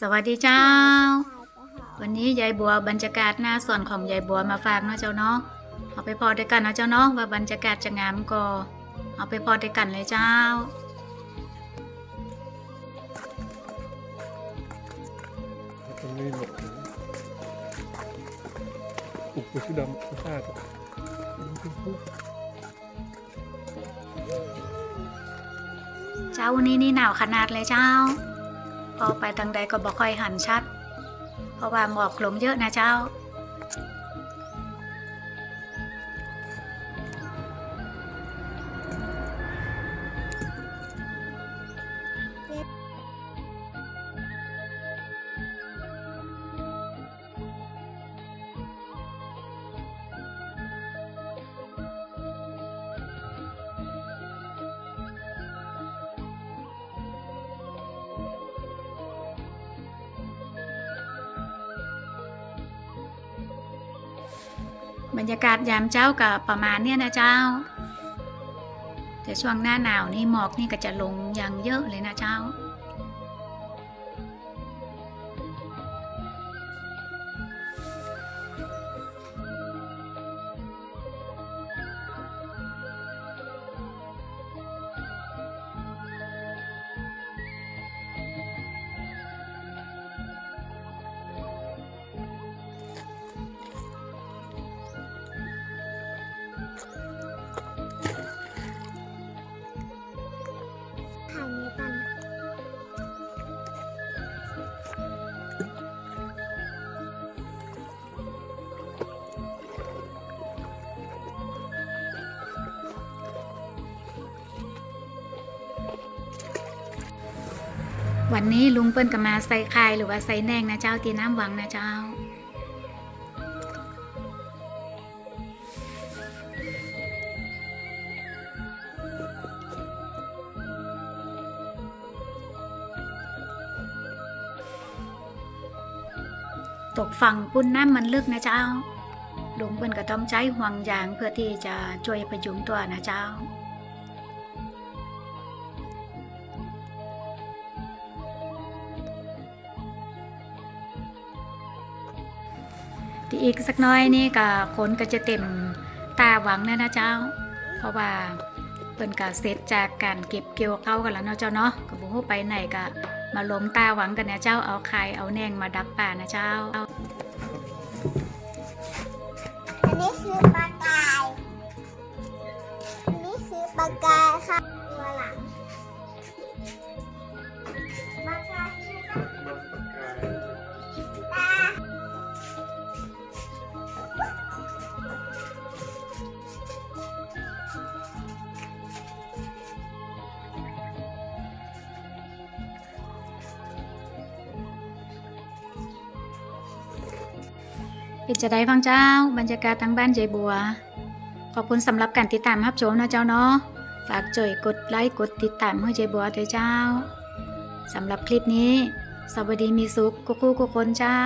สวัสดีเจ้า วันนี้ยายบัวบรรยากาศหน้าสวนของยายบัวมาฝากเนาะเจ้าเนาะเอาไปพอด้วยกันเนาะเจ้าเนาะว่าบรรยากาศจะงามก็เอาไปพอด้วยกันเลยเจ้าตรงนี้หมดเลยอุกไปชุดดำชุดผ้าจ้ะเจ้าวันนี้นี่หนาวขนาดเลยเจ้า พอไปทางใดก็บอกค่อยหันชัด เพราะว่าหมอกหลงเยอะนะเจ้า บรรยากาศยามเจ้ากับประมาณเนี้ยนะเจ้า แต่ช่วงหน้าหนาวนี่หมอกนี่ก็จะลงอย่างเยอะเลยนะเจ้า วันนี้ลุงเปิ้นก็มาใส่คายหรือว่าใส่แนงนะเจ้าตีน้ำหวังนะเจ้า ตกฝั่งปุ้นน้ำมันลึกนะเจ้าลุงเปิ้นก็ต้องใช้ห่วงยางเพื่อที่จะช่วยพยุงตัวนะเจ้า ที่อีกสักน้อยนี่ก็ขนก็จะเต็มตาหวังเนี่ยนะเจ้า เพราะว่าเปิ้นก็เสร็จจากการเก็บเกี่ยวเข้ากันแล้วเนาะเจ้าเนาะก็บ่ฮู้ไปไหนก็มาล้มตาหวังกันนะเจ้าเอาไข่เอาแนงมาดักป่านะเจ้าอันนี้คือปลา เป็นจะได้ฟังเจ้า บรรยากาศทั้งบ้านใจบัว ขอบคุณสำหรับการติดตามรับชมนะเจ้าเนาะฝากจ่อยกดไลค์กดติดตามให้ใจบัวด้วยเจ้าสำหรับคลิปนี้ สวัสดีมีสุขกุ๊กกุ๊กคนเจ้า